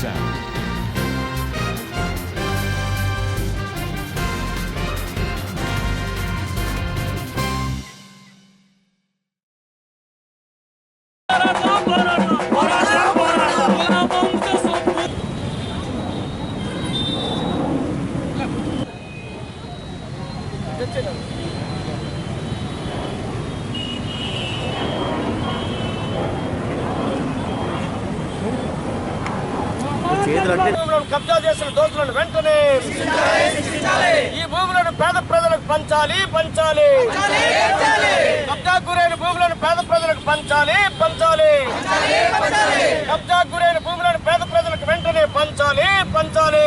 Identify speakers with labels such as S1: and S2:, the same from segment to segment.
S1: sound.
S2: కబ్జా చేసిన దోషులను వెంటనే ఈ భూములను పేద ప్రజలకు పంచాలి పంచాలి. కబ్జా గురైన భూములను పేద ప్రజలకు పంచాలి పంచాలి. కబ్జా గురైన భూములను పేద ప్రజలకు వెంటనే పంచాలి పంచాలి.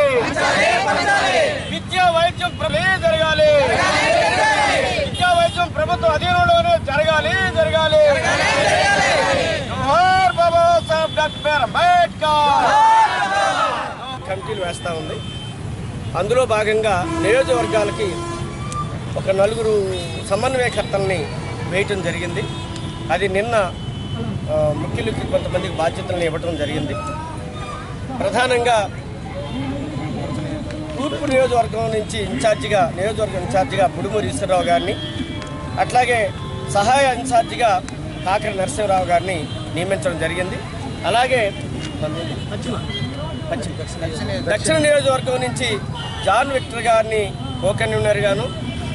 S2: విద్యా వైద్యం జరగాలి. విద్యా వైద్యం ప్రభుత్వ అధీనంలోనే కమిటీలు వేస్తూ ఉంది. అందులో భాగంగా నియోజకవర్గాలకి ఒక నలుగురు సమన్వయకర్తల్ని వేయటం జరిగింది. అది నిన్న ముఖ్యులకి కొంతమందికి బాధ్యతలను ఇవ్వటం జరిగింది. ప్రధానంగా తూర్పు నియోజకవర్గం నుంచి ఇన్ఛార్జిగా నియోజకవర్గం ఇన్ఛార్జిగా బుడుమూరి ఈశ్వరరావు గారిని అట్లాగే సహాయ ఇన్ఛార్జిగా కాకర నరసింహరావు గారిని నియమించడం జరిగింది. అలాగే దక్షిణ నియోజకవర్గం నుంచి జాన్ విక్టర్ గారిని కో కన్వీనర్ గాను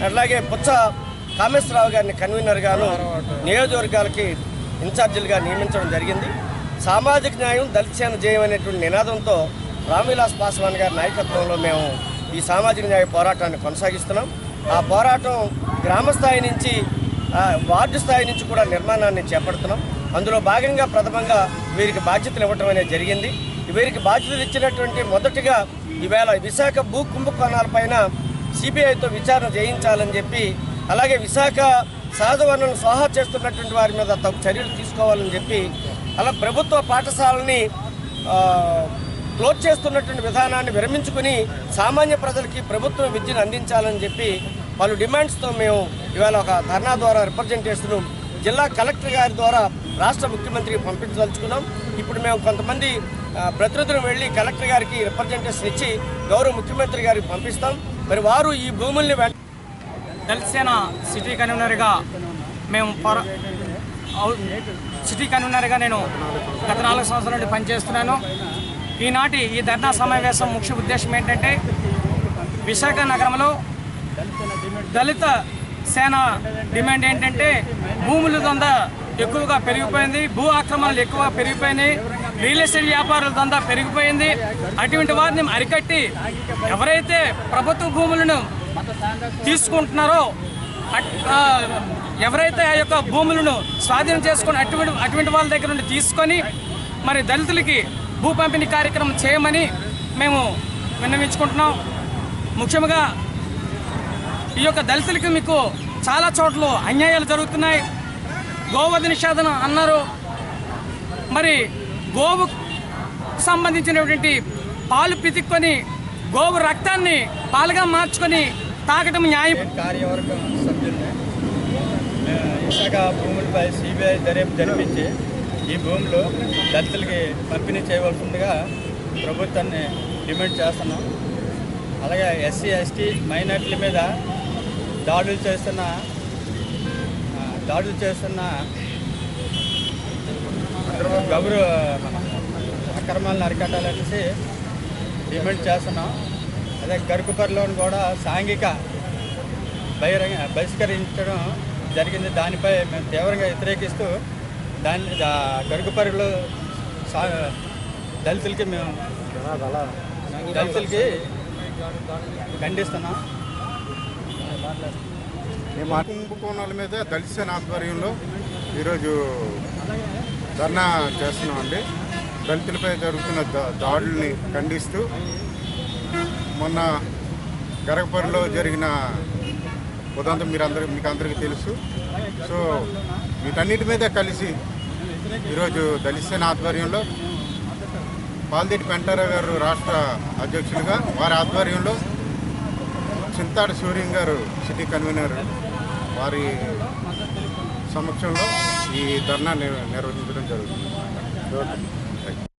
S2: అట్లాగే పుచ్చ కామేశ్వరరావు గారిని కన్వీనర్ గాను నియోజకవర్గాలకి ఇన్ఛార్జీలుగా నియమించడం జరిగింది. సామాజిక న్యాయం దళిత సేన జయం అనేటువంటి నినాదంతో రామ్విలాస్ పాస్వాన్ గారి నాయకత్వంలో మేము ఈ సామాజిక న్యాయ పోరాటాన్ని కొనసాగిస్తున్నాం. ఆ పోరాటం గ్రామ స్థాయి నుంచి వార్డు స్థాయి నుంచి కూడా నిర్మాణాన్ని చేపడుతున్నాం. అందులో భాగంగా ప్రథమంగా వీరికి బాధ్యతలు ఇవ్వటం అనేది జరిగింది. వీరికి బాధ్యతలు ఇచ్చినటువంటి మొదటిగా ఈవేళ విశాఖ భూ కుంభకోణాలపైన సిబిఐతో విచారణ చేయించాలని చెప్పి అలాగే విశాఖ సహజ వనరులను స్వాహా చేస్తున్నటువంటి వారి మీద తగు చర్యలు తీసుకోవాలని చెప్పి అలా ప్రభుత్వ పాఠశాలని క్లోజ్ చేస్తున్నటువంటి విధానాన్ని విరమించుకుని సామాన్య ప్రజలకి ప్రభుత్వం విద్యను అందించాలని చెప్పి పలు డిమాండ్స్తో మేము ఇవాళ ఒక ధర్నా ద్వారా రిప్రజెంటేషన్ జిల్లా కలెక్టర్ గారి ద్వారా రాష్ట్ర ముఖ్యమంత్రికి పంపించదలుచుకున్నాం. ఇప్పుడు మేము కొంతమంది ప్రతినిధులు వెళ్ళి కలెక్టర్ గారికి రిప్రజెంటేషన్ ఇచ్చి గౌరవ ముఖ్యమంత్రి గారికి పంపిస్తాం. మరి వారు ఈ భూముల్ని వెంట
S3: సిటీ కన్వీనర్గా మేము పర సిటీ కన్వీనర్గా నేను గత నాలుగు సంవత్సరాల నుండి పనిచేస్తున్నాను. ఈనాటి ఈ ధర్నా సమావేశం ముఖ్య ఉద్దేశం ఏంటంటే విశాఖ నగరంలో దళిత సేన డిమాండ్ ఏంటంటే భూముల దంద ఎక్కువగా పెరిగిపోయింది భూ ఆక్రమణలు ఎక్కువ పెరిగిపోయినాయి రియల్ ఎస్టేట్ వ్యాపారుల దంద పెరిగిపోయింది. అటువంటి వారిని అరికట్టి ఎవరైతే ప్రభుత్వ భూములను తీసుకుంటున్నారో అట్- ఎవరైతే ఆ యొక్క భూములను స్వాధీనం చేసుకుని అటువంటి అటువంటి వాళ్ళ దగ్గర నుండి తీసుకొని మరి దళితులకి భూ పంపిణీ కార్యక్రమం చేయమని మేము విన్నవించుకుంటున్నాం. ముఖ్యంగా ఈ యొక్క దళితులకి మీకు చాలా చోట్ల అన్యాయాలు జరుగుతున్నాయి. గోవధ నిషేధన అన్నారు. మరి గోవు సంబంధించినటువంటి పాలు పితిక్కొని గోవు రక్తాన్ని పాలుగా మార్చుకొని తాగటం న్యాయం.
S4: కార్యవర్గం సభ్యుల్ని ఆ, భూములపై సిబిఐ దర్యాప్తు జరిపించి ఈ భూములు దళితులకి పంపిణీ చేయవలసిందిగా ప్రభుత్వాన్ని డిమాండ్ చేస్తున్నాం. అలాగే ఎస్సీ ఎస్టీ మైనార్టీల మీద దాడులు చేస్తున్న దాడులు చేస్తున్న గౌరవ అక్రమాలను అరికట్టాలనేసి డిమాండ్ చేస్తున్నాం. అదే గరుకుపరిలోని కూడా సాంఘిక బహిరంగ బహిష్కరించడం జరిగింది. దానిపై మేము తీవ్రంగా వ్యతిరేకిస్తూ దాన్ని దా- గరుగుపరిలో సా దళితులకి మేము దళితులకి ఖండిస్తున్నాం.
S5: కుంభకోణాల మీద దళిత సేన ఆధ్వర్యంలో ఈరోజు ధర్నా చేస్తున్నామండి. దళితులపై జరుగుతున్న దా- దాడుల్ని ఖండిస్తూ మొన్న గరగపరిలో జరిగిన ఉదంతం మీరు అందరూ మీకు అందరికీ తెలుసు. సో వీటన్నిటి మీద కలిసి ఈరోజు దళిత సేన ఆధ్వర్యంలో పాల్దిటి పెంటారావు గారు రాష్ట్ర అధ్యక్షులుగా వారి ఆధ్వర్యంలో చింతాడు సూర్యం గారు సిటీ కన్వీనర్ వారి సమక్షంలో ఈ ధర్నా నిర్వహించడం జరుగుతుంది.